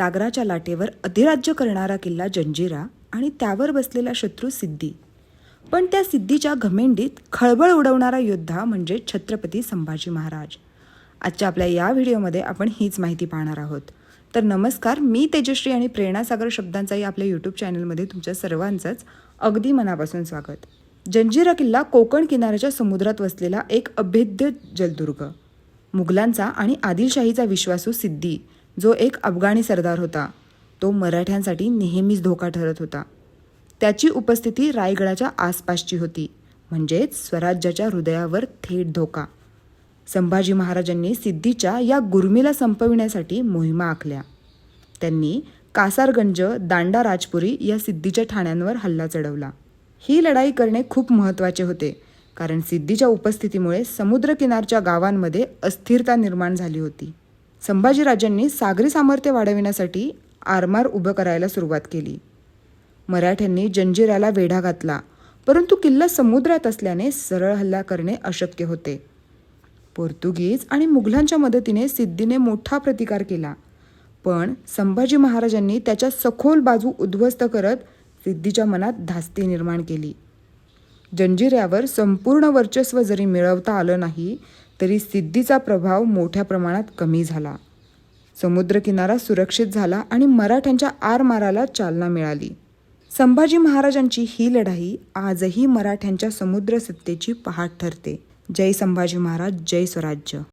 सागराच्या लाटेवर अधिराज्य करणारा किल्ला जंजिरा आणि त्यावर बसलेला शत्रू सिद्धी पण त्या सिद्धीच्या घमेंडीत खळबळ उडवणारा योद्धा म्हणजे छत्रपती संभाजी महाराज. आजच्या आपल्या या व्हिडिओमध्ये आपण हीच माहिती पाहणार आहोत. तर नमस्कार मी तेजश्री आणि प्रेरणासागर शब्दांचाही आपल्या यूट्यूब चॅनलमध्ये तुमच्या सर्वांचंच अगदी मनापासून स्वागत. जंजिरा किल्ला कोकण किनाऱ्याच्या समुद्रात वसलेला एक अभेद्य जलदुर्ग. मुघलांचा आणि आदिलशाहीचा विश्वासू सिद्धी जो एक अफगाणी सरदार होता तो मराठ्यांसाठी नेहमीच धोका ठरत होता. त्याची उपस्थिती रायगडाच्या आसपासची होती म्हणजेच स्वराज्याच्या हृदयावर थेट धोका. संभाजी महाराजांनी सिद्धीच्या या गुर्मीला संपविण्यासाठी मोहिमा आखल्या. त्यांनी कासारगंज दांडा राजपुरी या सिद्धीच्या ठाण्यांवर हल्ला चढवला. ही लढाई करणे खूप महत्त्वाचे होते कारण सिद्धीच्या उपस्थितीमुळे समुद्रकिनारच्या गावांमध्ये अस्थिरता निर्माण झाली होती. संभाजीराजांनी सागरी सामर्थ्य वाढविण्यासाठी आरमार उभं करायला सुरुवात केली. मराठ्यांनी जंजिराला वेढा घातला परंतु किल्ला समुद्रात असल्याने सरळ हल्ला करणे अशक्य होते. पोर्तुगीज आणि मुघलांच्या मदतीने सिद्धीने मोठा प्रतिकार केला पण संभाजी महाराजांनी त्याच्या सखोल बाजू उद्ध्वस्त करत सिद्धीच्या मनात धास्ती निर्माण केली. जंजिऱ्यावर संपूर्ण वर्चस्व जरी मिळवता आलं नाही तरी सिद्धीचा प्रभाव मोठ्या प्रमाणात कमी झाला. समुद्रकिनारा सुरक्षित झाला आणि मराठ्यांच्या आरमाराला चालना मिळाली. संभाजी महाराजांची ही लढाई आजही मराठ्यांच्या समुद्र सत्तेची पहाट ठरते. जय संभाजी महाराज जय स्वराज्य.